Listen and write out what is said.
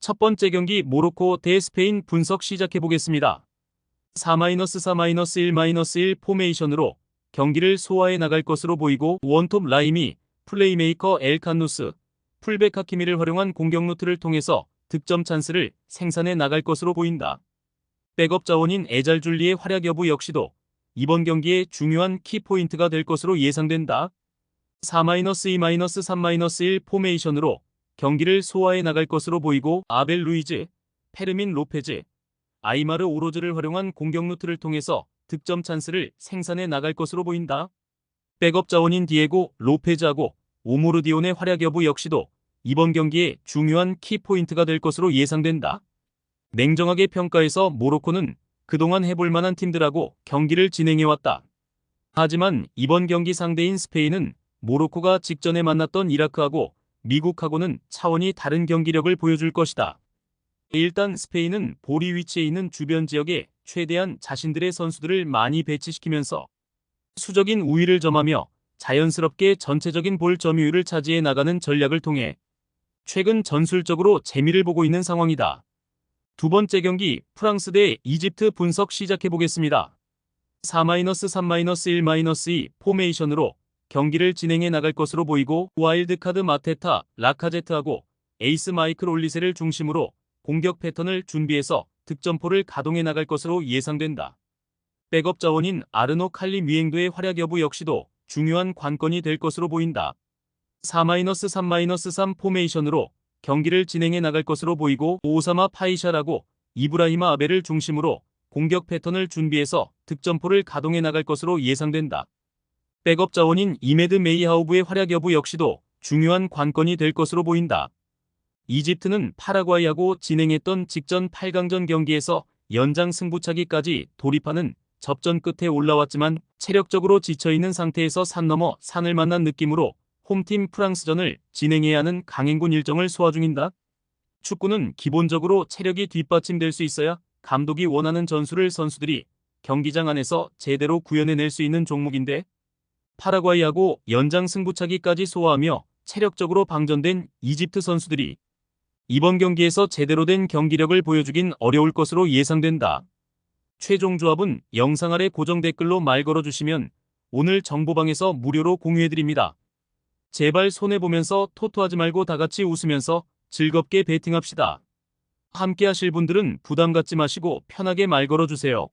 첫 번째 경기 모로코 대 스페인 분석 시작해 보겠습니다. 4-4-1-1 포메이션으로 경기를 소화해 나갈 것으로 보이고 원톱 라임이 플레이메이커 엘칸누스, 풀백 하키미를 활용한 공격 루트를 통해서 득점 찬스를 생산해 나갈 것으로 보인다. 백업 자원인 에잘줄리의 활약 여부 역시도 이번 경기의 중요한 키포인트가 될 것으로 예상된다. 4-2-3-1 포메이션으로 경기를 소화해 나갈 것으로 보이고 아벨 루이즈, 페르민 로페즈, 아이마르 오로즈를 활용한 공격 루트를 통해서 득점 찬스를 생산해 나갈 것으로 보인다. 백업 자원인 디에고 로페즈하고 오모르디온의 활약 여부 역시도 이번 경기의 중요한 키포인트가 될 것으로 예상된다. 냉정하게 평가해서 모로코는 그동안 해볼 만한 팀들하고 경기를 진행해왔다. 하지만 이번 경기 상대인 스페인은 모로코가 직전에 만났던 이라크하고 미국하고는 차원이 다른 경기력을 보여줄 것이다. 일단 스페인은 보리 위치에 있는 주변 지역에 최대한 자신들의 선수들을 많이 배치시키면서 수적인 우위를 점하며 자연스럽게 전체적인 볼 점유율을 차지해 나가는 전략을 통해 최근 전술적으로 재미를 보고 있는 상황이다. 두 번째 경기 프랑스 대 이집트 분석 시작해 보겠습니다. 4-3-1-2 포메이션으로 경기를 진행해 나갈 것으로 보이고 와일드카드 마테타, 라카제트하고 에이스 마이클 올리세를 중심으로 공격 패턴을 준비해서 득점포를 가동해 나갈 것으로 예상된다. 백업 자원인 아르노 칼리 미행도의 활약 여부 역시도 중요한 관건이 될 것으로 보인다. 4-3-3 포메이션으로 경기를 진행해 나갈 것으로 보이고 오사마 파이샤라고 이브라히마 아벨을 중심으로 공격 패턴을 준비해서 득점포를 가동해 나갈 것으로 예상된다. 백업 자원인 이메드 메이하우브의 활약 여부 역시도 중요한 관건이 될 것으로 보인다. 이집트는 파라과이하고 진행했던 직전 8강전 경기에서 연장 승부차기까지 돌입하는 접전 끝에 올라왔지만 체력적으로 지쳐있는 상태에서 산 넘어 산을 만난 느낌으로 홈팀 프랑스전을 진행해야 하는 강행군 일정을 소화 중인다. 축구는 기본적으로 체력이 뒷받침될 수 있어야 감독이 원하는 전술을 선수들이 경기장 안에서 제대로 구현해낼 수 있는 종목인데 파라과이하고 연장 승부차기까지 소화하며 체력적으로 방전된 이집트 선수들이 이번 경기에서 제대로 된 경기력을 보여주긴 어려울 것으로 예상된다. 최종 조합은 영상 아래 고정 댓글로 말 걸어주시면 오늘 정보방에서 무료로 공유해드립니다. 제발 손해보면서 토토하지 말고 다같이 웃으면서 즐겁게 베팅합시다. 함께 하실 분들은 부담 갖지 마시고 편하게 말 걸어주세요.